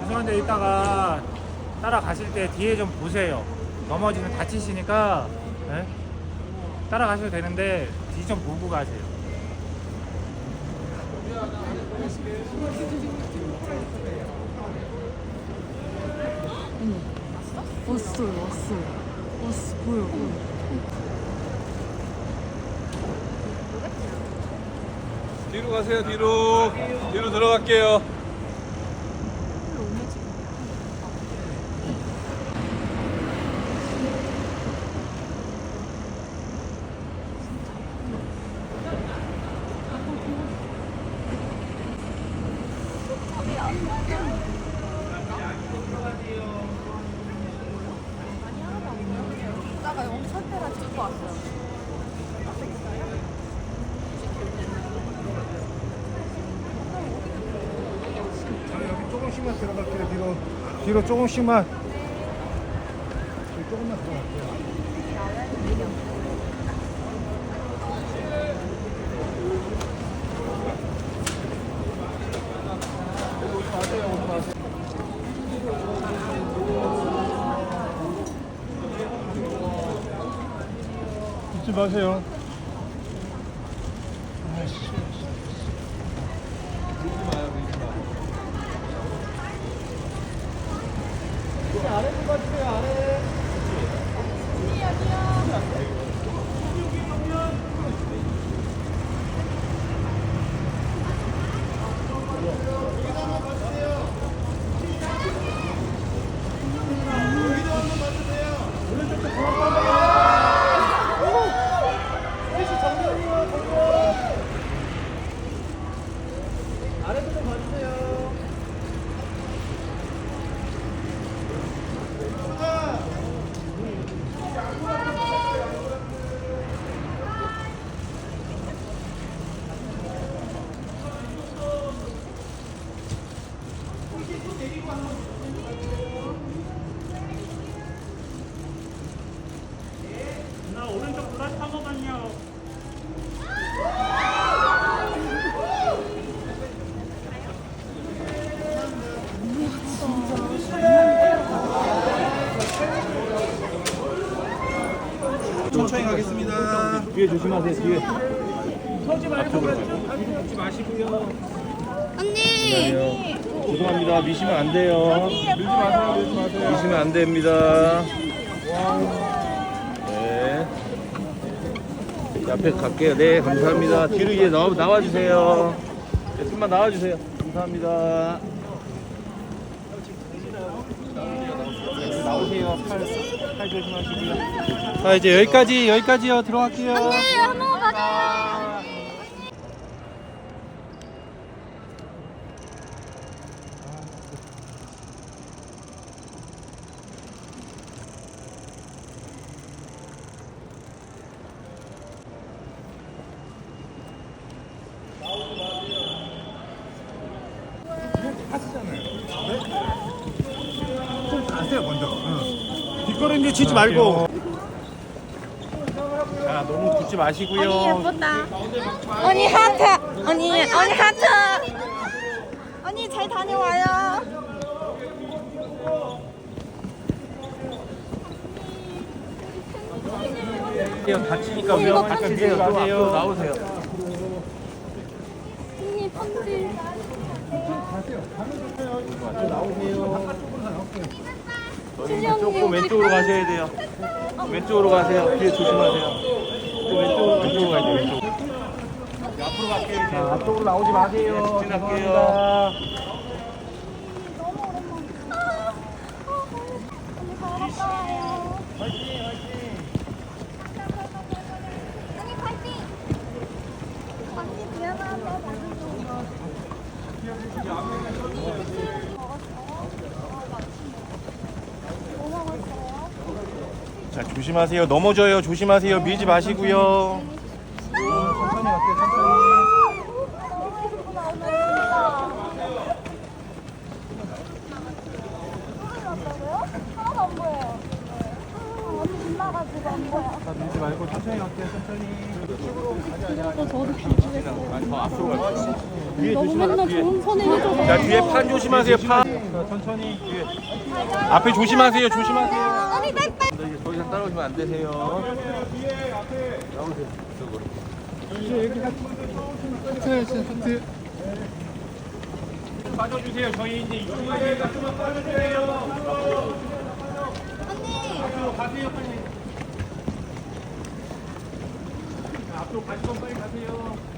죄송한데 이따가 따라가실 때 뒤에 좀 보세요. 넘어지면 다치시니까 예? 따라가셔도 되는데 뒤 좀 보고 가세요. 왔어요, 왔어요. 왔어, 보여, 보여. 뒤로 가세요 뒤로 뒤로 들어갈게요 영철대가 찍고 왔어요. 여기 조금씩만 들어갈게요. 뒤로 뒤로 조금씩만. 뒤로 조금만 들어갈게요. 잊지 마세요. 아이씨. 나 오른쪽 브라시 한 번만요. 천천히 가겠습니다. 뒤에 조심하세요 뒤에. 언니! 죄송합니다. 미시면 안 돼요. 밀지 마세요. 밀지 마세요 미시면 안 됩니다. 네. 자, 앞에 갈게요. 네 감사합니다. 뒤로 이제 나와, 나와주세요. 네, 좀만 나와주세요. 감사합니다 나오세요 팔, 팔 조심하시고요 자 이제 여기까지 여기까지요 들어갈게요. 언니, 한 번만 가자. 좀 응. 뒷걸음질 치지 말고. 자 너무 붙지 마시고요. 예쁘다. 언니 하트. 언니, 언니 하트. 언니 잘 다녀와요. 다치니까 위험하니까 가세요. 앞으로 나오세요 언니 편지. 조금 왼쪽으로 가셔야 돼요. 왼쪽으로 가세요. 뒤에 조심하세요. 좀 왼쪽으로 왼쪽으로 가야 돼요. 왼쪽. 앞으로 갈게요. 이제. 자, 앞쪽으로 나오지 마세요. 네, 직진할게요. 죄송합니다. 언니 잘 갔다 와요. 언니 파이팅! 언니 미안하다. 많이 좀. 뭐 먹었어요? 자 조심하세요. 넘어져요. 조심하세요. 밀지 마시고요. 천천히 갈게요. 천천히. 하나도 안 보여요. 아, 언니 빗나가지고 안 보여. 자 밀지 말고 천천히 갈게요. 천천히. 이쪽으로 가지 그래도 저도 빌려주겠어요. 아니, 더 앞으로 갈게요. 뒤에 너무 조심하세요. 맨날 뒤에. 좋은 선 해줘서. 자, 뒤에 판 조심하세요, 판. 자, 천천히. 뒤에. 앞에 조심하세요, 조심하세요. 언니 이상 따라오시면 안 되세요. 나오세요. 이쪽으로. 빠져주세요. 저희 이제 이쪽으로 좀만 빠져주세요. 언니. 앞으로 가세요, 빨리. 자, 앞으로 가시건 빨리 가세요.